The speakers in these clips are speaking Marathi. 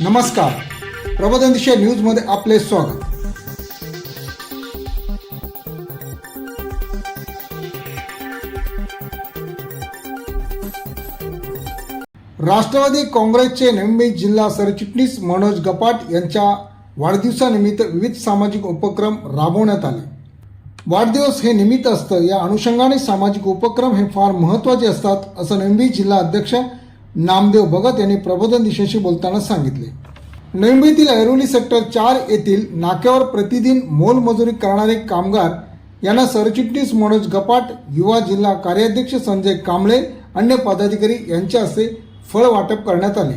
नमस्कार. प्रबोधन दिशा न्यूजमध्ये आपले स्वागत. राष्ट्रवादी काँग्रेसचे नवी जिल्हा सरचिटणीस मनोज गपाट यांच्या वाढदिवसानिमित्त विविध सामाजिक उपक्रम राबवण्यात आले. वाढदिवस हे निमित्त असतं. या अनुषंगाने सामाजिक उपक्रम हे फार महत्त्वाचे असतात असं नवी जिल्हा अध्यक्ष नामदेव भगत यांनी प्रबोधन दिशेशी बोलताना सांगितले. मुंबईतील ऐरोली सेक्टर चार येथील नाक्यावर प्रतिदिन मोलमजुरी करणारे कामगार यांना सरचिटणीस मनोज गपाट युवा जिल्हा कार्याध्यक्ष संजय कांबळे अन्य पदाधिकारी यांच्या हस्ते फळ वाटप करण्यात आले.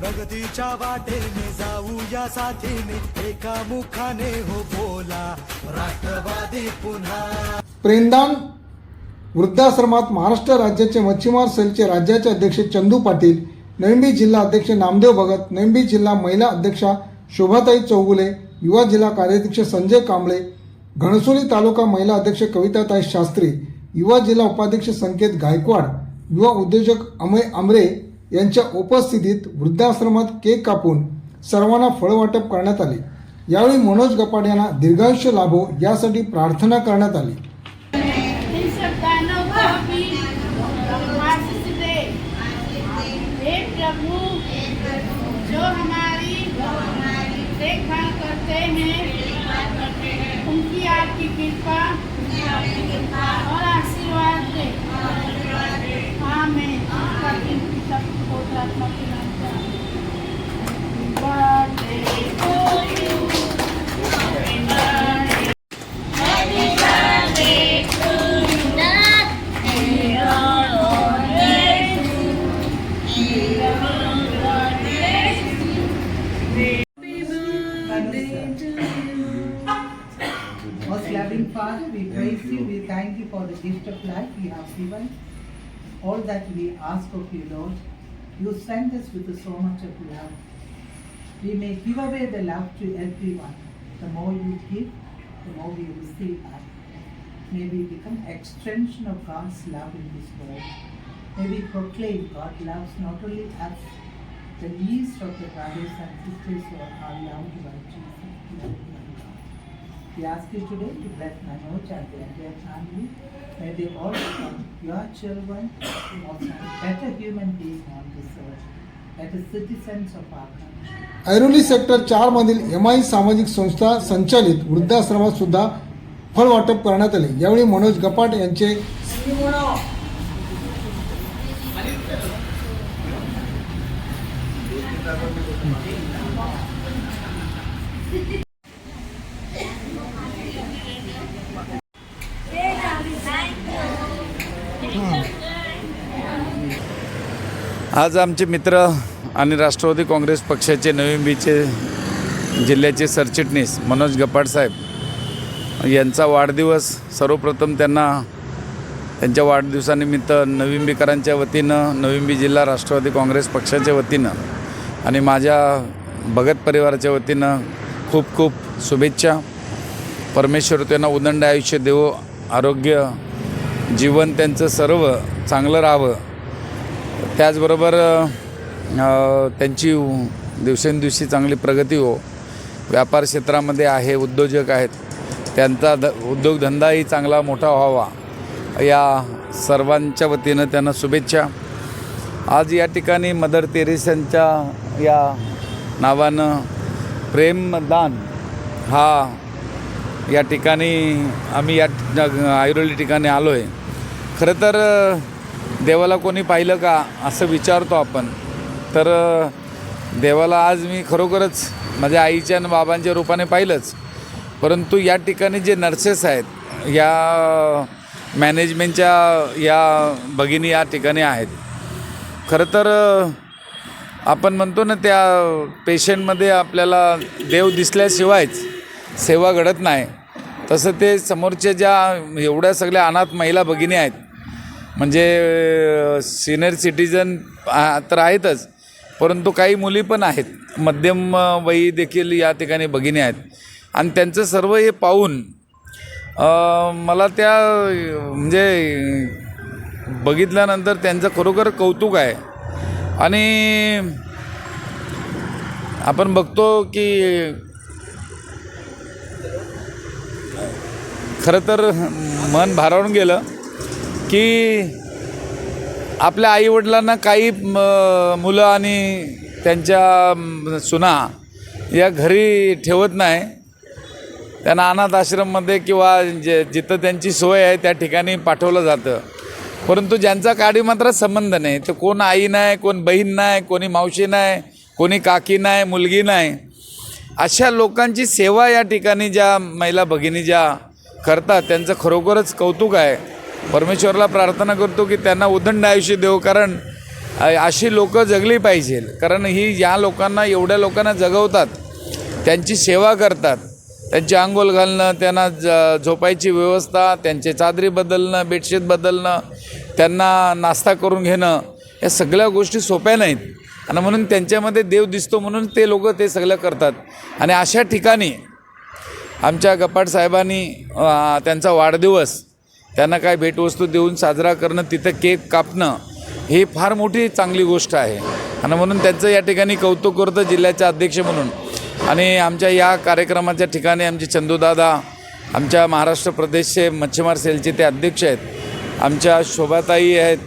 प्रगतीच्या वाटेने जाऊया साथीने एका मुखाने हो बोला राष्ट्रवादी पुन्हा. प्रेमदान वृद्धाश्रमात महाराष्ट्र राज्याचे मच्छीमार सेलचे राज्याचे अध्यक्ष चंदू पाटील नविंबी जिल्हा अध्यक्ष नामदेव भगत नविंबी जिल्हा महिला अध्यक्षा शोभाताई चौगुले युवा जिल्हा कार्याध्यक्ष संजय कांबळे घणसोली तालुका महिला अध्यक्ष कविताताई शास्त्री युवा जिल्हा उपाध्यक्ष संकेत गायकवाड युवा उद्योजक अमय आमरे यांच्या उपस्थितीत वृद्धाश्रमात केक कापून सर्वांना फळवाटप करण्यात आले. यावेळी मनोज गपाड यांना दीर्घायुष्य लाभो यासाठी प्रार्थना करण्यात आली. उनकी आपकी कृपा और आशीर्वाद दे. आमीन. Father, we praise you, we thank you for the gift of life you have given. All that we ask of you, Lord, you send us with so much of love. We may give away the love to everyone. The more you give, the more we receive back. May we become extension of God's love in this world. May we proclaim God loves not only us, the least of the brothers and sisters who are loved by Jesus. He asked God. You today to bless Manoj and their family. May they all become your children, also better human beings on this earth, better citizens of our country. Airoli sector चार मधील एमआय सामाजिक संस्था संचालित वृद्धाश्रमात सुद्धा फळ वाटप करण्यात आले यावेळी मनोज गपाट यांचे आज आमचे मित्र आणि राष्ट्रवादी काँग्रेस पक्षाचे नवी जिल्ह्याचे सरचिटणीस मनोज गपाड साहेब यांचा वाढदिवस सर्वप्रथम त्यांना त्यांच्या वाढदिवसानिमित्त नवींबीकरांच्या वतीनं नवींबी जिल्हा राष्ट्रवादी काँग्रेस पक्षाच्या वतीनं आणि माझ्या भगत परिवाराच्या वतीनं खूप खूप शुभेच्छा. परमेश्वर त्यांना उदंड आयुष्य देवो आरोग्य जीवन त्यांचं सर्व चांगलं राहावं. त्याचबरोबर त्यांची दिवसेंदिवशी चांगली प्रगती हो. व्यापार क्षेत्रामध्ये आहे उद्योजक आहेत. त्यांचा द उद्योगधंदाही चांगला मोठा व्हावा. या सर्वांच्या वतीनं त्यांना शुभेच्छा. आज या ठिकाणी मदर तेरेसांच्या या नावानं प्रेमदान हा या ठिकाणी आम्ही या ऐरोली ठिकाणी आलो आहे खरं तर देवाला कोणी पाहिलं का असं विचारतो आपण. तर देवाला आज मी खरोखरच माझ्या आईच्या आणि बाबांच्या रूपाने पाहिलंच. परंतु या ठिकाणी जे नर्सेस आहेत या मॅनेजमेंटच्या या भगिनी या ठिकाणी आहेत. खरं तर आपण म्हणतो ना त्या पेशंटमध्ये आपल्याला देव दिसल्याशिवायच सेवा घडत नाही. तसं ते समोरच्या ज्या एवढ्या सगळ्या अनाथ महिला भगिनी आहेत म्हणजे सिनियर सिटीजन तर आहेतच. परंतु काही मुली पण आहेत. मध्यम वयी देखील या ठिकाणी भगिनी आहेत. आणि त्यांचं सर्व हे पाहून मला त्या म्हणजे बघितल्यानंतर त्यांचं खरोखर कौतुक आहे. आणि आपण बघतो की खरं तर मन भारावून गेलं. की आपल्या आईवडिलांना काही मुलं आणि त्यांच्या सुना या घरी ठेवत नाही. त्यांना अनाथ आश्रममध्ये किंवा जे जिथं त्यांची सोय आहे त्या ठिकाणी पाठवलं जातं. परंतु ज्यांचा काडी मात्र संबंध नाही. तर कोण आई नाही कोण बहीण नाही कोणी मावशी नाही कोणी काकी नाही मुलगी नाही. अशा लोकांची सेवा या ठिकाणी ज्या महिला भगिनी ज्या करतात त्यांचं खरोखरच कौतुक आहे. परमेश्वरला प्रार्थना करतो की त्यांना उदंड आयुष्य देऊ कारण अशी लोकं जगली पाहिजे. कारण ही या लोकांना एवढ्या लोकांना जगवतात त्यांची सेवा करतात त्यांची आंघोळ घालणं त्यांना ज झोपायची व्यवस्था त्यांचे चादरी बदलणं बेडशीट बदलणं त्यांना नाश्ता करून घेणं या सगळ्या गोष्टी सोप्या नाहीत. आणि म्हणून त्यांच्यामध्ये देव दिसतो म्हणून ते लोक ते सगळं करतात. आणि अशा ठिकाणी आमच्या गपाट साहेबांनी त्यांचा वाढदिवस त्यांना काय भेटवस्तू देऊन साजरा करणं तिथं केक कापणं ही फार मोठी चांगली गोष्ट आहे. आणि म्हणून त्यांचं या ठिकाणी कौतुक करतं जिल्ह्याच्या अध्यक्ष म्हणून. आणि आमच्या या कार्यक्रमाच्या ठिकाणी आमचे चंदूदादा आमच्या महाराष्ट्र प्रदेशचे मच्छीमार सेलचे ते अध्यक्ष आहेत. आमच्या शोभाताई आहेत.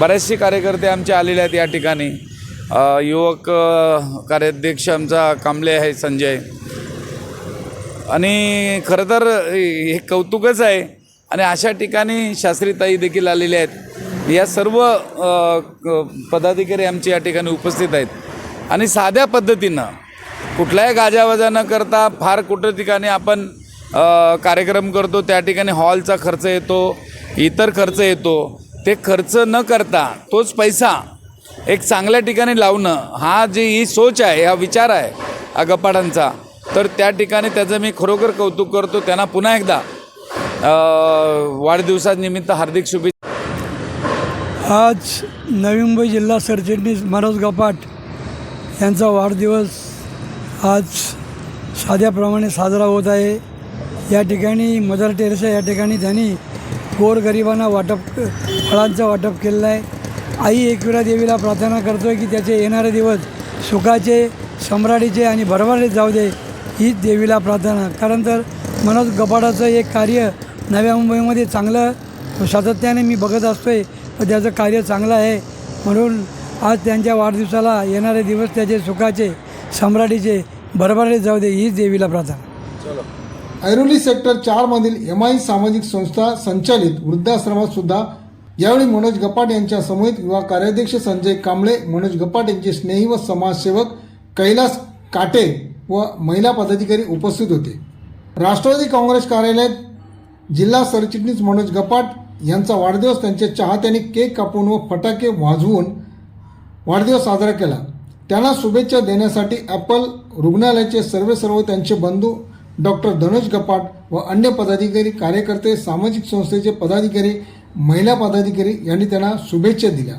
बरेचसे कार्यकर्ते आमचे आलेले आहेत या ठिकाणी. युवक कार्याध्यक्ष आमचा कांबळे आहे संजय. आणि खरं तर हे कौतुकच आहे. आणि अशा ठिकाणी शास्त्रीताई देखील आलेल्या आहेत. या सर्व पदाधिकारी आमचे या ठिकाणी उपस्थित आहेत. आणि साध्या पद्धतीनं कुठल्याही गाजावाजा न करता फार कुठं ठिकाणी आपण कार्यक्रम करतो त्या ठिकाणी हॉलचा खर्च येतो इतर खर्च येतो. ते खर्च न करता तोच पैसा एक चांगल्या ठिकाणी लावणं हा जी ही सोच आहे हा विचार आहे अगपाडांचा तर त्या ठिकाणी त्याचं मी खरोखर कौतुक करतो. त्यांना पुन्हा एकदा वाढदिवसानिमित्त हार्दिक शुभेच्छा. आज नवी मुंबई जिल्हा सरचिटणीस मनोज गपाट यांचा वाढदिवस आज साध्याप्रमाणे साजरा होत आहे. या ठिकाणी मदर टेरेसा या ठिकाणी त्यांनी गोरगरिबांना वाटप फळांचं वाटप केलेलं आहे. आई एकविरा देवीला प्रार्थना करतो आहे की त्याचे येणारे दिवस सुखाचे सम्राटीचे आणि भरभरले जाऊ दे. हीच देवीला प्रार्थना. कारण तर मनोज गपाटाचं एक कार्य नव्या मुंबईमध्ये चांगलं सातत्याने मी बघत असतो आहे पण त्याचं कार्य चांगलं आहे. म्हणून आज त्यांच्या वाढदिवसाला येणारे दिवस त्याचे सुखाचे सम्राटीचे भरभराटीत जाऊ दे हीच देवीला प्रार्थना. ऐरोली सेक्टर चारमधील एम आय सामाजिक संस्था संचालित वृद्धाश्रमात सुद्धा यावेळी मनोज गपाट यांच्या समूहित युवा कार्याध्यक्ष संजय कांबळे मनोज गपाट यांचे स्नेही व समाजसेवक कैलास काटे व महिला पदाधिकारी उपस्थित होते. राष्ट्रवादी काँग्रेस कार्यालयात जिल्हा सरचिटणीस मनोज गपाट यांचा वाढदिवस त्यांच्या चाहत्यांनी केक कापून व फटाके वाजवून वाढदिवस साजरा केला. त्यांना शुभेच्छा देण्यासाठी ॲपल रुग्णालयाचे सर्वे सर्व त्यांचे बंधू डॉक्टर धनुष गपाट व अन्य पदाधिकारी कार्यकर्ते सामाजिक संस्थेचे पदाधिकारी महिला पदाधिकारी यांनी त्यांना शुभेच्छा दिल्या.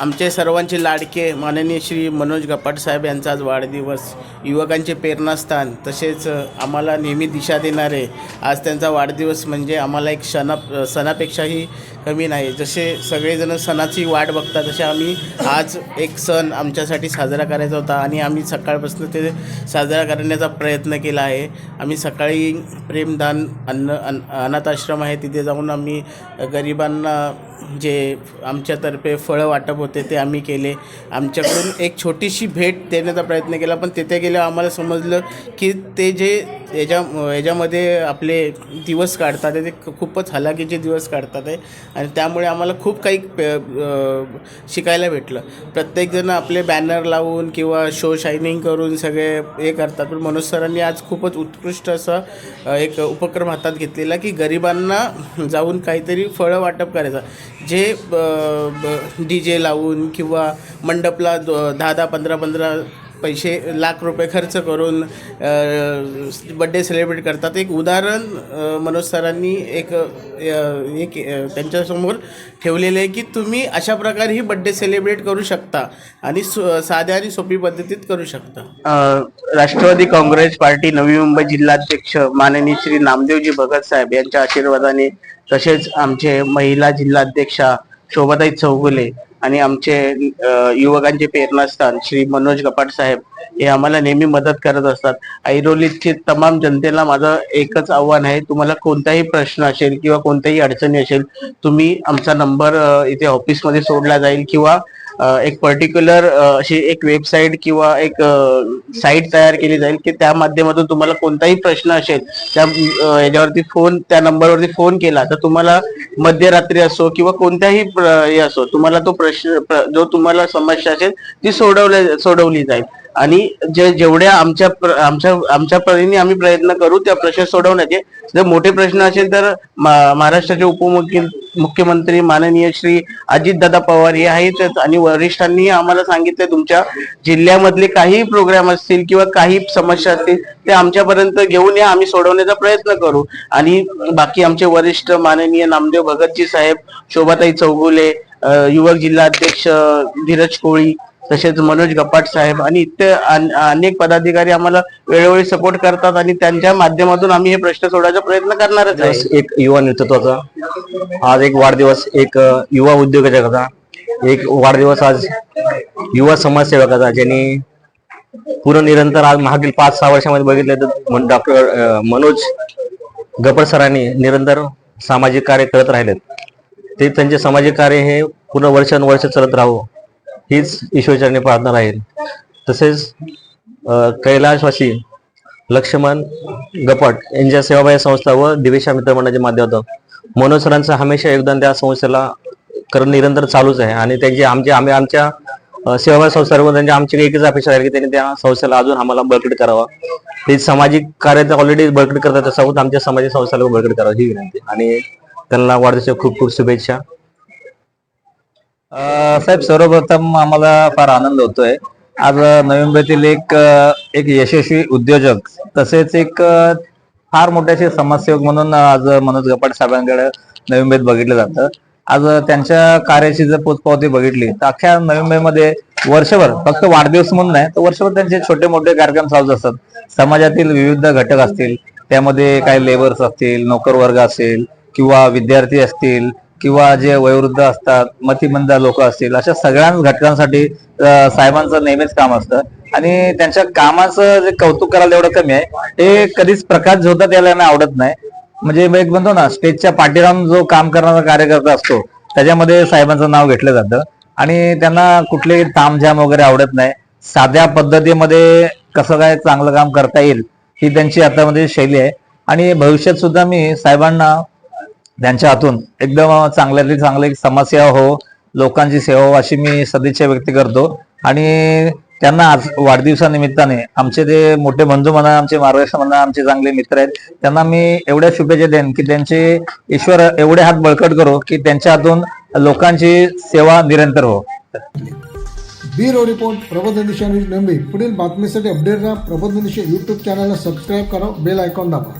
आमचे सर्वांचे लाडके माननीय श्री मनोज गपाट साहेब यांचा आज वाढदिवस. युवकांचे प्रेरणास्थान तसेच आम्हाला नेहमी दिशा देणारे. आज त्यांचा वाढदिवस म्हणजे आम्हाला एक सणा सणापेक्षाही कमी नाही. जसे सगळेजण सणाची वाट बघतात तसे आम्ही आज एक सण आमच्यासाठी साजरा करायचा होता आणि आम्ही सकाळपासून ते साजरा करण्याचा प्रयत्न केला आहे. आम्ही सकाळी प्रेमदान अन्न अन अनाथ आश्रम आहे तिथे जाऊन आम्ही गरिबांना जे आमच्यातर्फे फळं वाटप होते ते आम्ही केले. आमच्याकडून एक छोटीशी भेट देण्याचा प्रयत्न केला पण तिथे गेल्यावर आम्हाला समजलं की ते जे याच्या याच्यामध्ये आपले दिवस काढतात ते खूपच हलाखीचे दिवस काढतात आहे आणि त्यामुळे आम्हाला खूप काही शिकायला भेटलं. प्रत्येकजण आपले बॅनर लावून किंवा शो शायनिंग करून सगळे हे करतात. पण मनोज सरांनी आज खूपच उत्कृष्ट असा एक उपक्रम हातात घेतलेला की गरिबांना जाऊन काहीतरी फळं वाटप करायचं. जे डी जे लावून किंवा मंडपला दहा दहा पंधरा पंधरा पैसे लाख रुपये खर्च करून बड्डे सेलिब्रेट करतात. एक उदाहरण मनोज सरांनी एक एक त्यांच्यासमोर ठेवलेलं आहे की तुम्ही अशा प्रकारे ही बड्डे सेलिब्रेट करू शकता आणि साध्या आणि सोपी पद्धतीत करू शकता. राष्ट्रवादी काँग्रेस पार्टी नवी मुंबई जिल्हाध्यक्ष माननीय श्री नामदेवजी भगत साहेब यांच्या आशीर्वादाने तसेच आमचे महिला जिल्हाध्यक्षा शोभाताई चौगुले आणि आमचे युवकांचे प्रेरणास्थान श्री मनोज कपाट साहेब हे आम्हाला नेहमी मदत करत असतात. ऐरोलीची तमाम जनतेला माझं एकच आव्हान आहे तुम्हाला कोणताही प्रश्न असेल किंवा कोणत्याही अडचणी असेल तुम्ही आमचा नंबर इथे ऑफिसमध्ये सोडला जाईल किंवा एक पर्टिक्युलर अशी एक वेबसाईट किंवा एक साईट तयार केली जाईल की त्या माध्यमातून तुम्हाला कोणताही प्रश्न असेल त्या याच्यावरती फोन त्या नंबरवरती फोन केला तर तुम्हाला मध्यरात्री असो किंवा कोणत्याही प्र- हे असो तुम्हाला तो प्रश्न जो तुम्हाला समस्या असेल ती सोडवल्या सोडवली जाईल. आणि जे जेवढ्या आमच्या आमच्या आमच्या परीने आम्ही प्रयत्न करू त्या प्रश्न सोडवण्याचे. जर मोठे प्रश्न असेल तर महाराष्ट्राचे उपमुख्य मुख्यमंत्री माननीय श्री अजितदादा पवार हे आहेतच आणि वरिष्ठांनी आम्हाला सांगितले तुमच्या जिल्ह्यामधले काही प्रोग्राम असतील किंवा काही समस्या असतील ते आमच्यापर्यंत घेऊन या आम्ही सोडवण्याचा प्रयत्न करू. आणि बाकी आमचे वरिष्ठ माननीय नामदेव भगतजी साहेब शोभाताई चौगुले युवक जिल्हा अध्यक्ष धीरज कोळी तसेच मनोज गपाट साहेब आणि इतर अन- अनेक पदाधिकारी आम्हाला वेळोवेळी सपोर्ट करतात आणि त्यांच्या माध्यमातून आम्ही हे प्रश्न सोडवायचा प्रयत्न करणारच आहे. एक युवा नेतृत्वाचा आज एक वाढदिवस एक युवा युवा उद्योजकाचा एक वाढदिवस आज युवा समाजसेवकाचा ज्यांनी पूर्ण निरंतर आज मागील पाच सहा वर्षामध्ये बघितलं तर डॉक्टर मनोज गपड सरांनी निरंतर सामाजिक कार्य करत राहिलेत. ते त्यांचे सामाजिक कार्य हे पूर्ण वर्षानुवर्ष चालत राहावं. हीच ईश्वरचरणी प्रार्थना राहील. तसेच कैलाशवासी लक्ष्मण गपट यांच्या सेवाभावी संस्था व दिवेशा मित्र मंडळाच्या माध्यमातून मनोज सरांचं हमेशा योगदान त्या संस्थेला करणं निरंतर चालूच आहे आणि त्यांची आमची आम्ही आमच्या अ, सेवाभावी संस्थेवर त्यांची आमची एकच अपेक्षा आहे की त्यांनी त्या संस्थेला अजून आम्हाला बळकट करावा. ते सामाजिक कार्य तर ऑलरेडी बळकट करतात तसं आमच्या सामाजिक संस्थेला बळकट करावं ही विनंती. आणि त्यांना वाढदिवसाच्या खूप खूप शुभेच्छा. साहेब सर्वप्रथम आम्हाला फार आनंद होतोय. आज नवी मुंबईतील एक एक यशस्वी उद्योजक तसेच एक फार मोठ्याशी समाजसेवक म्हणून आज मनोज गपाट साहेबांकडे नवी मुंबईत बघितलं जातं. आज त्यांच्या कार्याची जर पोचपावती बघितली तर अख्ख्या नवी मुंबईमध्ये वर्षभर फक्त वाढदिवस म्हणून नाही तर वर्षभर त्यांचे छोटे मोठे कार्यक्रम चालू असतात. समाजातील विविध घटक असतील त्यामध्ये काही लेबर्स असतील नोकर वर्ग असेल किंवा विद्यार्थी असतील किंवा जे वयोवृद्ध असतात मतिमंद लोक असतील अशा सगळ्या घटकांसाठी साहेबांचं नेहमीच काम असतं. आणि त्यांच्या कामाचं जे कौतुक करायला एवढं कमी आहे ते कधीच प्रकाश झोतात याला यांना आवडत नाही. म्हणजे मी एक म्हणतो ना स्टेजच्या पाठीराम जो काम करणारा कार्यकर्ता असतो त्याच्यामध्ये साहेबांचं नाव घेतलं जातं. आणि त्यांना कुठलेही तामझाम वगैरे आवडत नाही. साध्या पद्धतीमध्ये कसं काय चांगलं काम करता येईल ही त्यांची आता म्हणजे शैली आहे. आणि भविष्यात सुद्धा मी साहेबांना त्यांच्या हातून एकदम चांगल्यातली चांगली समस्या समाजसेवा हो लोकांची सेवा हो अशी मी सदिच्छा व्यक्त करतो. आणि त्यांना आज वाढदिवसानिमित्ताने आमचे जे मोठे बंधू म्हणा आमचे मार्गदर्शन म्हणा आमचे चांगले मित्र आहेत त्यांना मी एवढ्या शुभेच्छा देईन की त्यांचे ईश्वर एवढे हात बळकट करो की त्यांच्या हातून लोकांची सेवा निरंतर हो. ब्युरो रिपोर्ट प्रबोधन दिशा न्यूज मुंबई. पुढील बातमीसाठी अपडेट राहा प्रबोधन दिशा यूट्यूब चॅनलला सबस्क्राईब करा बेल आयकॉन दाबा.